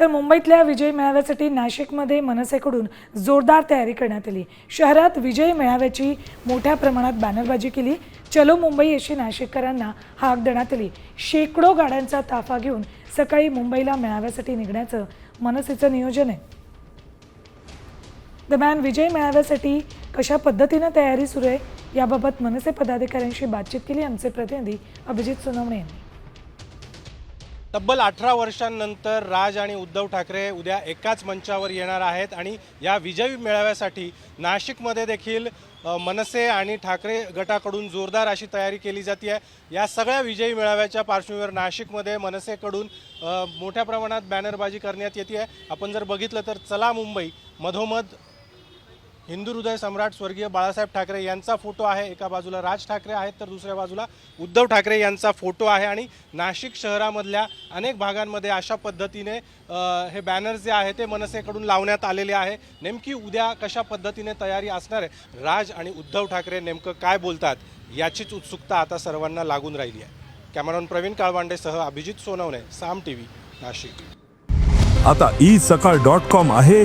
तर मुंबईतल्या विजय मेळाव्यासाठी नाशिकमध्ये मनसेकडून जोरदार तयारी करण्यात आली. शहरात विजय मेळाव्याची मोठ्या प्रमाणात बॅनरबाजी केली. चलो मुंबई अशी नाशिककरांना हाक देण्यात आली. शेकडो गाड्यांचा ताफा घेऊन सकाळी मुंबईला मेळाव्यासाठी निघण्याचं मनसेचं नियोजन आहे. दरम्यान विजय मेळाव्यासाठी कशा पद्धतीनं तयारी सुरू आहे याबाबत मनसे पदाधिकाऱ्यांशी बातचीत केली. आमचे प्रतिनिधी अभिजित सोनवणे यांनी. तब्बल अठरा वर्षांनंतर राज आणि उद्धव ठाकरे उद्या एकाच मंचावर येणार आहेत आणि या विजयी मेळाव्यासाठी नाशिकमध्ये देखील मनसे आणि ठाकरे गटाकडून जोरदार अशी तयारी केली जाते आहे या सगळ्या विजयी मेळाव्याच्या पार्श्वभूमीवर नाशिकमध्ये मनसेकडून मोठ्या प्रमाणात बॅनरबाजी करण्यात येते आहे आपण जर बघितलं तर चला मुंबई मधोमध हिंदू हृदय सम्राट स्वर्गीय बाळासाहेब ठाकरे यांचा फोटो आहे. एका बाजूला राज ठाकरे आहेत तर दुसऱ्या बाजूला उद्धव ठाकरे यांचा फोटो आहे. आणि नाशिक शहरामधल्या अनेक भागांमध्ये अशा पद्धतीने हे बॅनर जे आहे ते मनसेकडून लावण्यात आलेले आहे. नेमकी उद्या कशा पद्धतीने तयारी असणार आहे? राज आणि उद्धव ठाकरे नेमकं काय बोलतात याचीच उत्सुकता आता सर्वांना लागून राहिली आहे. कॅमेरॉन प्रवीण काळवांडेसह अभिजित सोनवणे साम टी व्ही नाशिक. आता ई सकाळ डॉट कॉम आहे.